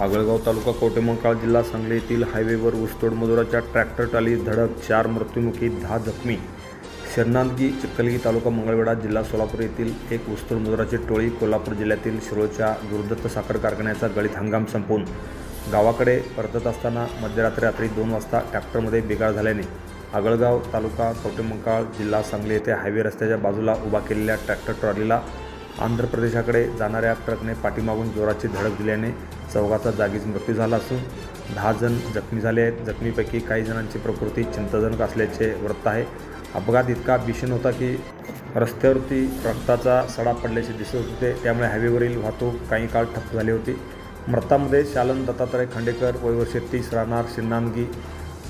आगळगाव तालुका कवटेमंकाळ जिल्हा सांगली येथील हायवेवर ऊसतोड मजुराच्या ट्रॅक्टर टाली धडक चार मृत्युमुखी दहा जखमी. शरणांदगी चिखलगी तालुका मंगळवेढा जिल्हा सोलापूर येथील एक ऊसतोड मजुराची टोळी कोल्हापूर जिल्ह्यातील शिरोळच्या गुरुदत्त साखर कारखान्याचा गळीत हंगाम संपवून गावाकडे परतत असताना मध्यरात्री रात्री दोन वाजता ट्रॅक्टरमध्ये बिघाड झाल्याने आगळगाव तालुका कवटेमंकाळ जिल्हा सांगली येथे हायवे रस्त्याच्या बाजूला उभा केलेल्या ट्रॅक्टर ट्रॉलीला आंध्र प्रदेशाकडे जाणाऱ्या ट्रकने पाठीमागून जोराची धडक दिल्याने चौघाचा जागीच मृत्यू झाला असून दहा जण जखमी झाले आहेत. जखमीपैकी काही जणांची प्रकृती चिंताजनक असल्याचे वृत्त आहे. अपघात इतका भीषण होता की रस्त्यावरती रक्ताचा सडा पडल्याचे दिसत होते. त्यामुळे हायवेवरील वाहतूक काही काळ ठप्प झाली होती. मृतामध्ये शालन दत्तात्रय खांडेकर वयवर्षे तीस राहणार शिन्नानगी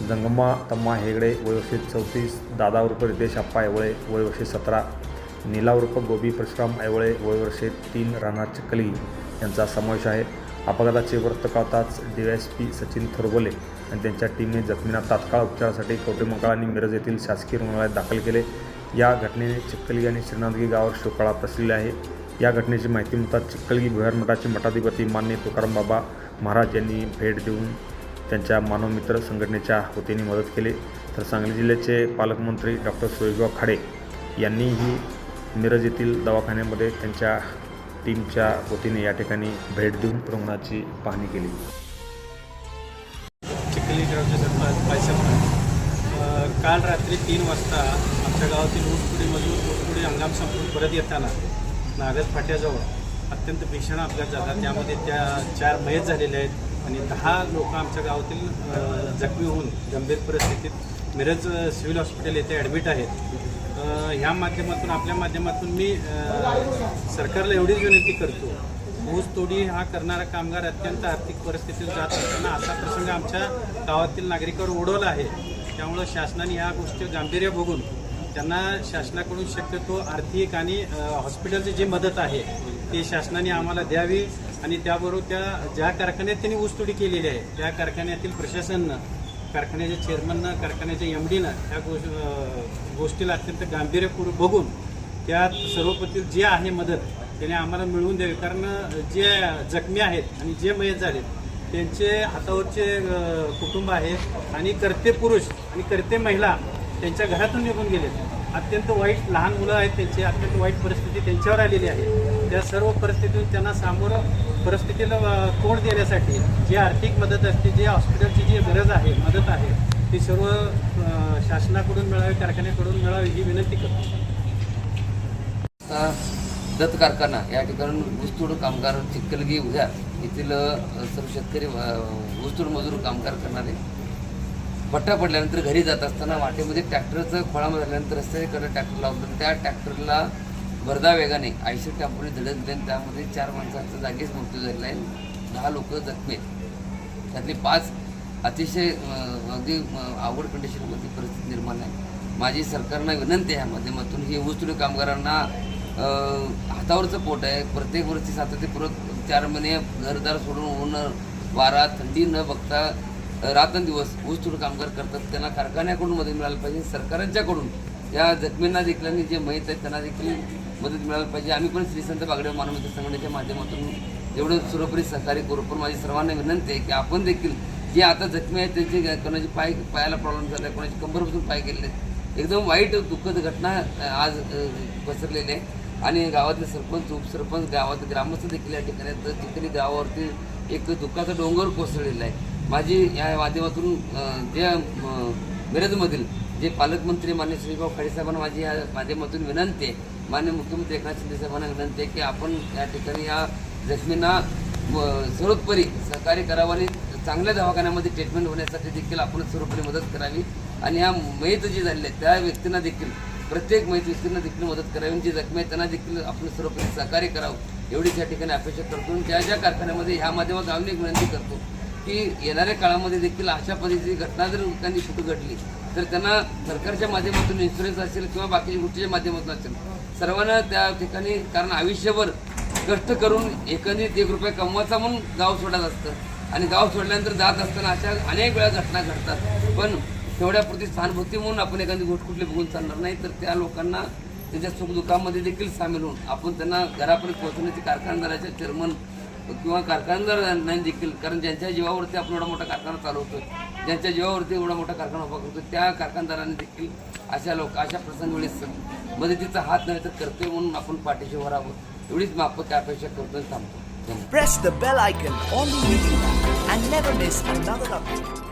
जंगमा तम्मा हेगडे वयवर्षे चौतीस दादा उर्फ रितेश अप्पा एवळे वयवर्षे सतरा. नीला गोबी परशुराम ऐवळे वयवर्षे तीन राणा चिखली यांचा समावेश आहे. अपघाताचे वृत्त कळताच D S P Sachin Thorbole आणि त्यांच्या टीमने जखमींना तात्काळ उपचारासाठी कवटेमंकाळ आणि मिरज येथील शासकीय रुग्णालयात दाखल केले. या घटनेने चिक्कलगी आणि श्रीनाथगी गावावर शोकाळा पसरलेला आहे. या घटनेची माहिती मिळताच चिक्कलगी भुयार मठाचे मठाधिपती मान्य तुकाराम बाबा महाराज यांनी भेट देऊन त्यांच्या मानवमित्र संघटनेच्या वतीने मदत केली. तर सांगली जिल्ह्याचे पालकमंत्री डॉक्टर सुरेशबाब खाडे यांनीही मिरज येथील दवाखान्यामध्ये त्यांच्या टीमच्या वतीने या ठिकाणी भेट देऊन रुग्णाची पाहणी केली. चिखली गावचे सरपंच काल रात्री तीन वाजता आमच्या गावातील ऊसपुडीमधून ऊसपुडी हंगाम संपून परत येताना नागद फाट्याजवळ अत्यंत भीषण अपघात झाला. त्यामध्ये त्या चार मयत झालेले आहेत आणि दहा लोक आमच्या गावातील जखमी होऊन गंभीर परिस्थितीत मिरज सिव्हिल हॉस्पिटल येथे ॲडमिट आहेत. ह्या माध्यमातून आपल्या माध्यमातून मी सरकारला एवढीच विनंती करतो ऊस तोडी हा करणारा कामगार अत्यंत आर्थिक परिस्थितीत जात असताना असा प्रसंग आमच्या गावातील नागरिकांवर ओढवला आहे. त्यामुळं शासनाने ह्या गोष्टी गांभीर्य बघून त्यांना शासनाकडून शक्यतो आर्थिक आणि हॉस्पिटलची जी मदत आहे ती शासनाने आम्हाला द्यावी आणि त्याबरोबर त्या ज्या कारखान्यात त्यांनी ऊसतोडी केलेली आहे त्या कारखान्यातील प्रशासनानं कारखान्याच्या चेअरमननं कारखान्याच्या एम डीनं ह्या गोष्ट गोष्टीला अत्यंत गांभीर्यपूर्वक बघून त्यात सर्वपती जे आहे मदत त्याने आम्हाला मिळवून द्यावी. कारण जे जखमी आहेत आणि जे मयत झालेत त्यांचे हातावरचे कुटुंब आहे आणि करते पुरुष आणि करते महिला त्यांच्या घरातून निघून गेलेत. अत्यंत वाईट लहान मुलं आहेत त्यांची अत्यंत वाईट परिस्थिती त्यांच्यावर आलेली आहे. त्या सर्व परिस्थितीतून त्यांना सामोरं परिस्थितीला तोड देण्यासाठी जी आर्थिक मदत असते जी हॉस्पिटलची जी गरज आहे मदत आहे ती सर्व शासनाकडून मिळावी कारखान्याकडून मिळावी ही विनंती करतो. दत्त कारखाना या ठिकाणून ऊसतोड कामगार चिखलगी उद्या येथील सर्व शेतकरी ऊसतोड मजूर कामगार करणारे. पट्टा पडल्यानंतर घरी जात असताना वाटेमध्ये ट्रॅक्टरचं खोळामध्ये झाल्यानंतर रस्त्याकडे ट्रॅक्टर लावतो त्या ट्रॅक्टरला भरदा वेगाने आयशर टेम्पोने धडक दिली आणि त्यामध्ये चार माणसांचा जागीच मृत्यू झालेला आहे. दहा लोक जखमी आहेत. त्यातले पाच अतिशय अगदी आवड कंडिशनमध्ये परिस्थिती निर्माण आहे. माझी सरकारना विनंती आहे या माध्यमातून हे ऊसतोडी कामगारांना हातावरचं पोट आहे. प्रत्येक वर्षी सातत्यपूर्वक चार महिने घरदार सोडून ऊन वारा थंडी न बघता रात्रंदिवस ऊसतोड कामगार करतात. त्यांना कारखान्याकडून मदत मिळायला पाहिजे. सरकारांच्याकडून या जखमींना देखील आणि जे माहीत आहेत त्यांना देखील मदत मिळायला पाहिजे. आम्ही पण श्रीसंत बागडे मानवमित्र संघटनेच्या माध्यमातून एवढं सुरपरी सहकार्य करू. पण माझी सर्वांना विनंती आहे की आपण देखील जे आता जखमी आहेत त्यांचे कोणाची पाय पायाला प्रॉब्लेम झाला आहे कोणाची कंबरपासून पाय गेलेले आहेत. एकदम वाईट दुःखद घटना आज पसरलेली आहे. आणि गावातले सरपंच उपसरपंच गावातले ग्रामस्थ देखील या ठिकाणी आहेत. तर चिखली गावावरती एक दुःखाचा डोंगर कोसळलेला आहे. माझी या माध्यमातून ज्या जे मिरजमधील जे पालकमंत्री मान्य श्रीभाऊ खाडे साहेबांना माझी या माध्यमातून विनंती आहे. मान्य मुख्यमंत्री एकनाथ शिंदे साहेबांना विनंती आहे की आपण या ठिकाणी या जखमींना सर्वोत्परी सहकार्य करावं आणि चांगल्या दवाखान्यामध्ये ट्रीटमेंट होण्यासाठी देखील आपण सर्वोपरी मदत करावी. आणि ह्या मयत जी झालेले त्या व्यक्तींना देखील प्रत्येक माहिती व्यक्तींना देखील मदत करावी जी जखमी आहे त्यांना देखील आपण सर्वप्रथम सहकार्य करावं. एवढीच या ठिकाणी अपेक्षा करतो आणि ज्या ज्या कारखान्यामध्ये ह्या माध्यमात आम्ही एक विनंती करतो की येणाऱ्या काळामध्ये देखील अशा पद्धतीची घटना जर एखादी कुठं घडली तर त्यांना सरकारच्या माध्यमातून इन्शुरन्स असेल किंवा बाकीच्या गोष्टीच्या माध्यमातून असेल सर्वांना त्या ठिकाणी कारण आयुष्यभर कष्ट करून एकंदरीत एक रुपये कमवायचा म्हणून गाव सोडत असतं. आणि गाव सोडल्यानंतर जात असताना अशा अनेक वेळा घटना घडतात. पण तेवढ्यापुरती सहानुभूती म्हणून आपण एखादी गोष्ट कुठली बघून चालणार नाही तर त्या लोकांना त्यांच्या सुखदुःखामध्ये देखील सामील होऊन आपण त्यांना घरापर्यंत पोहोचवण्याची कारखानदाराच्या चेअरमन किंवा कारखानदारांना देखील कारण ज्यांच्या जीवावरती आपण एवढा मोठा कारखाना चालवतो ज्यांच्या जीवावरती एवढा मोठा कारखाना उभा करतो त्या कारखानदारांनी देखील अशा लोक अशा प्रसंगवेळेस मदतीचा हात नाही तर कर्तव्य म्हणून आपण पाठीशी वरावं एवढीच माफक अपेक्षा करतो आणि थांबतो press Press the bell icon on the video and never miss another update.